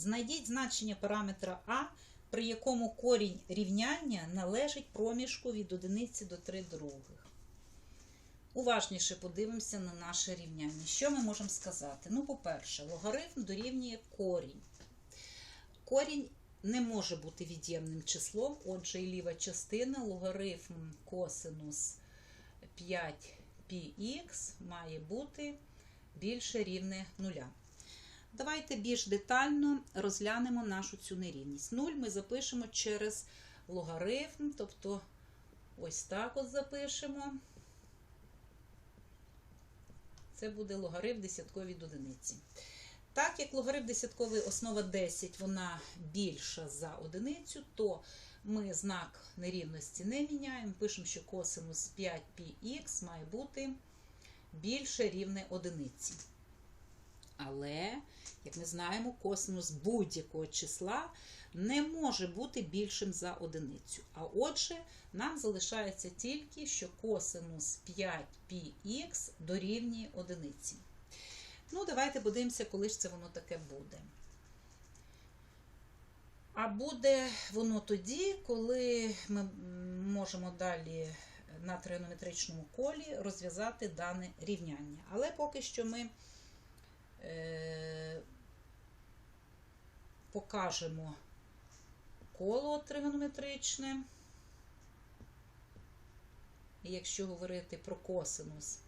Знайдіть значення параметра А, при якому корінь рівняння належить проміжку від одиниці до 3 других. Уважніше подивимося на наше рівняння. Що ми можемо сказати? Ну, по-перше, логарифм дорівнює корінь. Корінь не може бути від'ємним числом, отже, і ліва частина логарифм косинус 5πx має бути більше рівне нуля. Давайте більш детально розглянемо нашу цю нерівність. 0 ми запишемо через логарифм, тобто ось так от запишемо. Це буде логарифм десятковий від одиниці. Так як логарифм десятковий основа 10, вона більша за одиницю, то ми знак нерівності не міняємо. Пишемо, що косинус 5πx має бути більше рівне одиниці. Але, як ми знаємо, косинус будь-якого числа не може бути більшим за одиницю. А отже, нам залишається тільки, що косинус 5πx дорівнює одиниці. Ну, давайте подивимося, коли ж це воно таке буде. А буде воно тоді, коли ми можемо далі на тригонометричному колі розв'язати дане рівняння. Але поки що ми покажемо коло тригонометричне. І якщо говорити про косинус,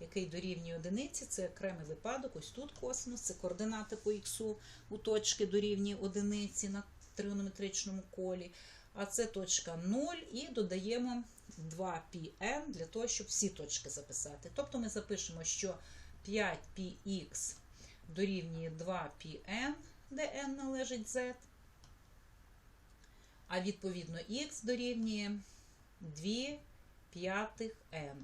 який дорівнює одиниці, це окремий випадок. Ось тут косинус, це координати по х у точки дорівнює одиниці на тригонометричному колі. А це точка 0 і додаємо 2πn для того, щоб всі точки записати. Тобто ми запишемо, що 5πx дорівнює 2πn, де n належить z, а відповідно х дорівнює 2 п'ятих n.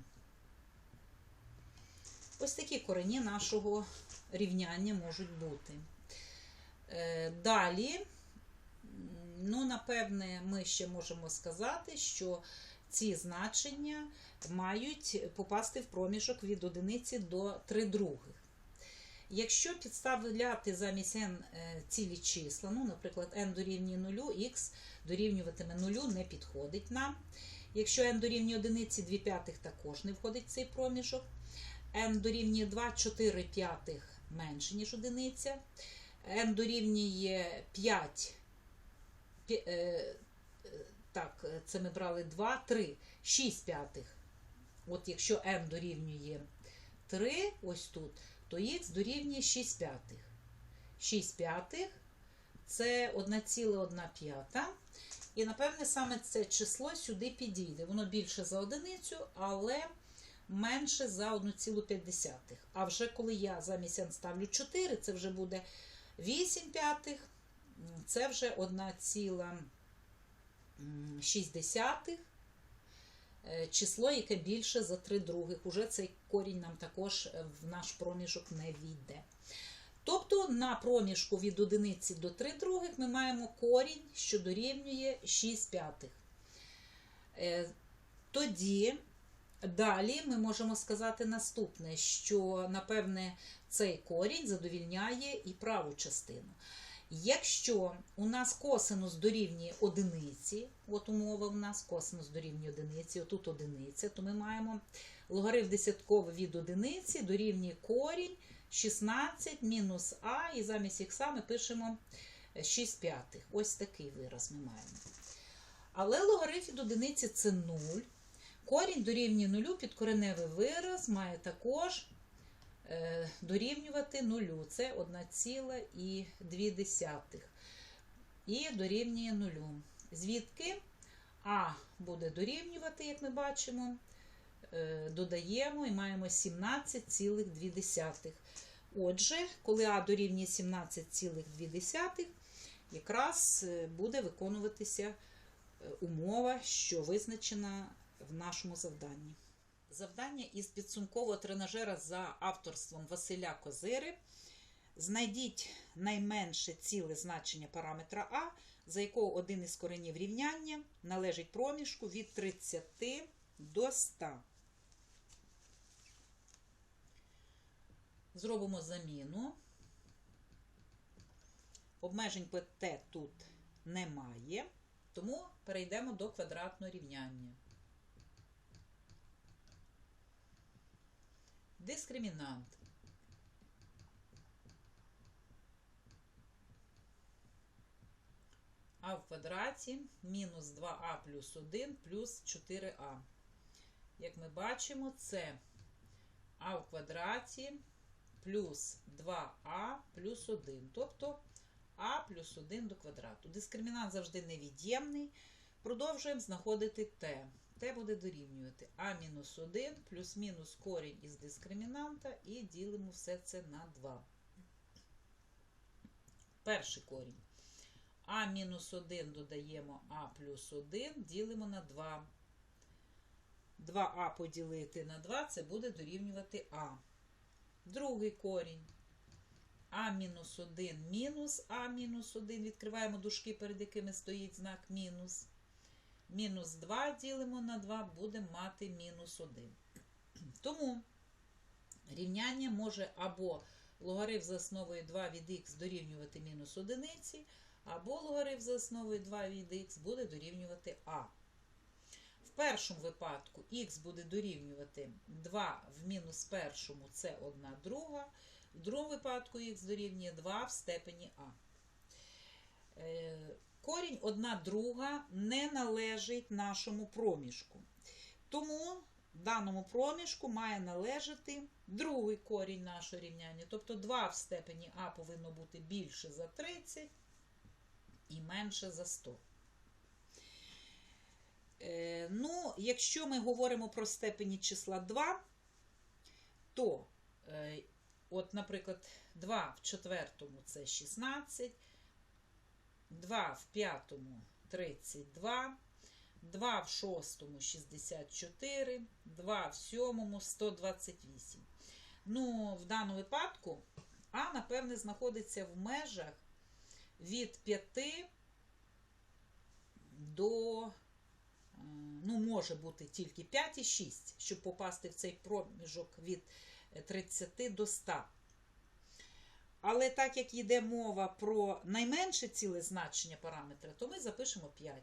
Ось такі корені нашого рівняння можуть бути. Е, Далі, ну, напевне, ми ще можемо сказати, що ці значення мають попасти в проміжок від одиниці до 3 других. Якщо підставляти замість n цілі числа, ну, наприклад, n дорівнює 0, х дорівнюватиме 0 не підходить нам. Якщо n дорівнює 1, 2 п'ятих також не входить в цей проміжок. n дорівнює 2, 4 п'ятих менше, ніж одиниця. n дорівнює 5, е, так, це ми брали 2, 3, 6 п'ятих. От якщо n дорівнює 3, ось тут, то х дорівнює 6 п'ятих. 6 п'ятих це 1,1 п'ята. І, напевне, саме це число сюди підійде. Воно більше за одиницю, але менше за 1,5. А вже коли я замість n ставлю 4, це вже буде 8 п'ятих, це вже 1,6 число, яке більше за 3 других. Уже цей корінь нам також в наш проміжок не війде. Тобто на проміжку від одиниці до 3 других ми маємо корінь, що дорівнює 6 п'ятих. Тоді далі ми можемо сказати наступне, що, напевне, цей корінь задовільняє і праву частину. Якщо у нас косинус дорівнює одиниці, от умова у нас косинус дорівнює одиниці, отут одиниця, то ми маємо логарифм десятковий від одиниці дорівнює корінь 16 мінус а, і замість х ми пишемо 6 п'ятих. Ось такий вираз ми маємо. Але логарифм від одиниці це 0. Корінь дорівнює 0, підкореневий вираз має також дорівнювати 0. Це 1,2. І дорівнює 0. Звідки А буде дорівнювати, як ми бачимо, е, додаємо і маємо 17,2. Отже, коли А дорівнює 17,2, якраз буде виконуватися умова, що визначена в нашому завданні. Завдання із підсумкового тренажера за авторством Василя Козири. Знайдіть найменше ціле значення параметра А, за якого один із коренів рівняння належить проміжку від 30 до 100. Зробимо заміну. Обмежень t тут немає, тому перейдемо до квадратного рівняння. Дискримінант. а в квадраті мінус 2а плюс 1 плюс 4а. Як ми бачимо, це а в квадраті плюс 2а плюс 1. Тобто а плюс 1 до квадрату. Дискримінант завжди невід'ємний. Продовжуємо знаходити t. t буде дорівнювати А-1 плюс мінус корінь із дискримінанта і ділимо все це на 2. Перший корінь. А мінус 1 додаємо А плюс 1, ділимо на 2. 2а поділити на 2 це буде дорівнювати А. Другий корінь. А мінус 1 мінус А мінус 1. Відкриваємо дужки, перед якими стоїть знак мінус. Мінус 2 ділимо на 2, будемо мати мінус 1. Тому рівняння може або логарифм за основою 2 від х дорівнювати мінус 1, або логарифм за основою 2 від х буде дорівнювати а. В першому випадку х буде дорівнювати 2 в мінус першому це 1 друга. В другому випадку х дорівнює 2 в степені а. Корінь 1 друга не належить нашому проміжку. Тому даному проміжку має належати другий корінь нашого рівняння. Тобто 2 в степені а повинно бути більше за 30 і менше за 100. Е, ну, якщо ми говоримо про степені числа 2, то, е, от, наприклад, 2 в четвертому це 16, 2 в п'ятому 32, 2 в шостому 64, 2 в сьомому 128. Ну, в даному випадку А, напевне, знаходиться в межах від 5 до, е, ну, може бути тільки 5 і 6, щоб попасти в цей проміжок від 30 до 100. Але так як йде мова про найменше ціле значення параметра, то ми запишемо 5.